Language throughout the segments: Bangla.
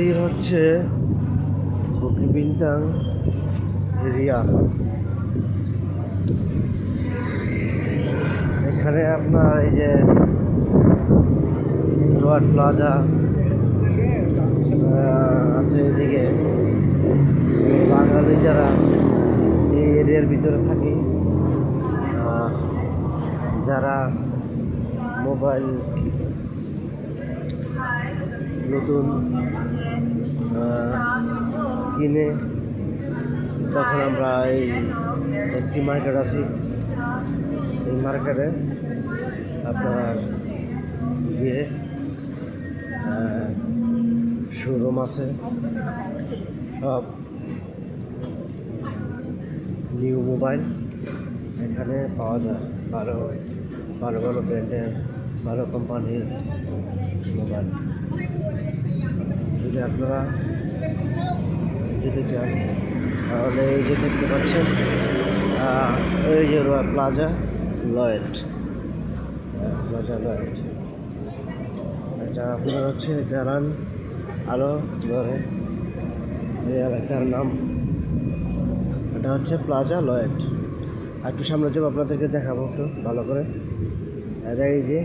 এই হচ্ছে বকিবিন্তাং এরিয়া এখানে আপনার এই যে রোয়ার প্লাজা আছে এদিকে। বাঙালি যারা এই এরিয়ার ভিতরে থাকে যারা মোবাইল, নতুন কিনে তখন আমরা এই একটি মার্কেট আছি। এই মার্কেটে আপনার গিয়ে শোরুম আছে, সব নিউ মোবাইল এখানে পাওয়া যায়। ভালো ভালো ভালো ব্র্যান্ডের ভালো কোম্পানির মোবাইল যদি আপনারা যেতে চান, তাহলে এই যে দেখতে পাচ্ছেন এই যে প্লাজা লয়েড প্লাজা লয়েড এটা আপনার হচ্ছে জানান আলো ধরে এই এলাকার নাম। এটা হচ্ছে প্লাজা লয়েড আর একটু সামনে যাব, আপনাদেরকে দেখাবো একটু ভালো করে। এই যে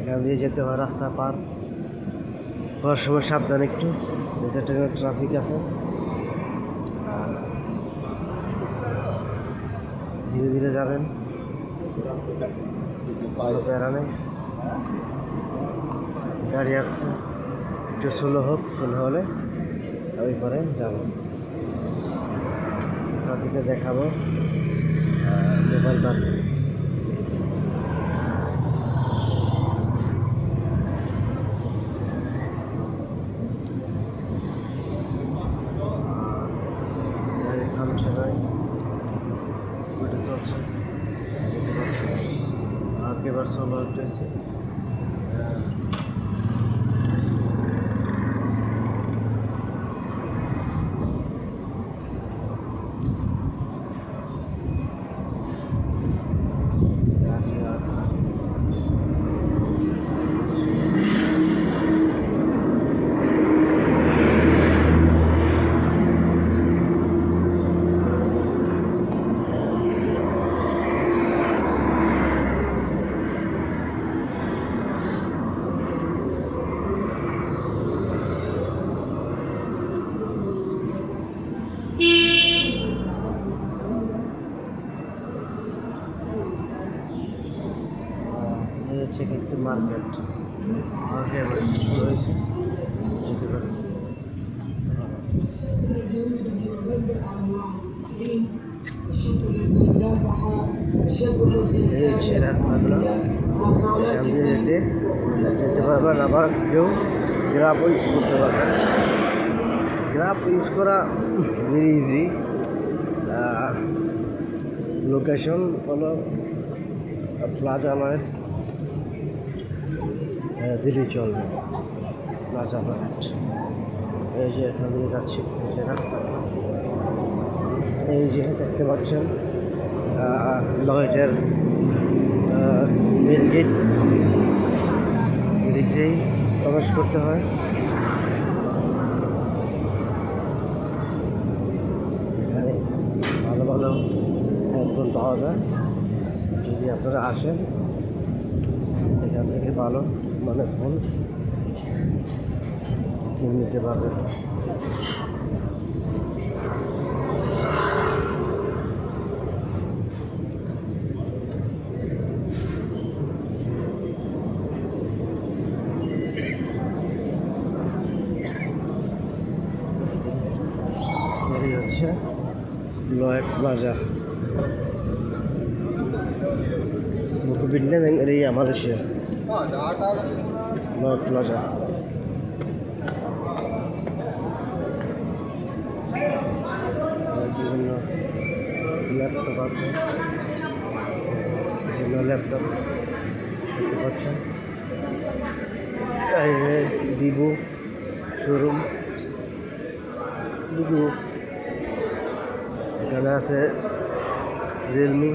এখান দিয়ে যেতে হয় রাস্তা পার। হওয়ার সময় সাবধান একটু। ট্রাফিক আছে। আর ধীরে ধীরে যাবেন। প্যারা নেই। গাড়ি আসছে। একটু স্লো হোক স্লো হলে ওই পরে যাব। ট্রাফিকে দেখাবো। মোবাইল মার্কেট গাড়ি থামছে নাই স্পিডে চলছে দেখতে পাচ্ছেন। আর এবার চলো উঠতেছে এই হচ্ছে একটি মার্কেট মার্কেট রয়েছে রাস্তাগুলো এখান যেতে যেতে পারবেন আবার কেউ গ্রাফ ইউজ করতে পারবেন গ্রাফ ইউজ করা ভেরি ইজি লোকেশন হলো প্লাজা নয় দিলেই চলবে। প্লাজা মার্কেট এই যে এখান দিয়ে যাচ্ছি, এই যে দেখতে পাচ্ছেন লয়েটের মেন গেট এদিক প্রবেশ করতে হয়। এখানে ভালো ভালো হেডফোন পাওয়া যায়। যদি আপনারা আসেন, এখান থেকে ভালো। মানে ফোন কিনে নিতে Low Yat plaza Bukubinda ng area Malaysia. Lord Plaza. আর বিভিন্ন ল্যাপটপ আছে বিভিন্ন ল্যাপটপ দেখতে পাচ্ছেন এই যে ভিভো শোরুম ভিভো এখানে আছে রিয়েলমি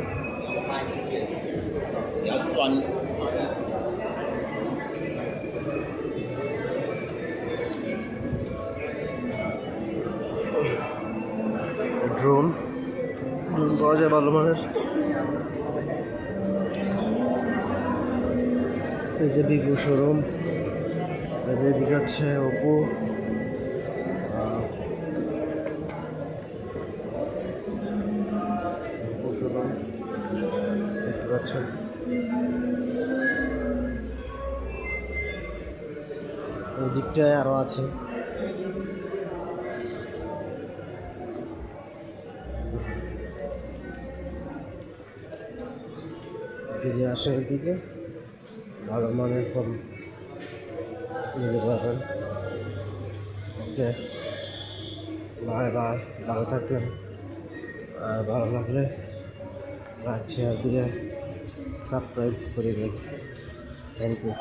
ড্রোন ড্রোন পাওয়া যায় ভালো মানের। এই যে ভিভো শোরুম যে এদিকে হচ্ছে ওপো দিকটায় আরও আছে। যদি আসেন এদিকে ভালো মানের ফোন নিতে পারবেন। ওকে। বাই বাই, ভালো থাকবেন। আর ভালো লাগলে লাইক, শেয়ার দিয়ে সাবস্ক্রাইব করে দেবেন। Thank you.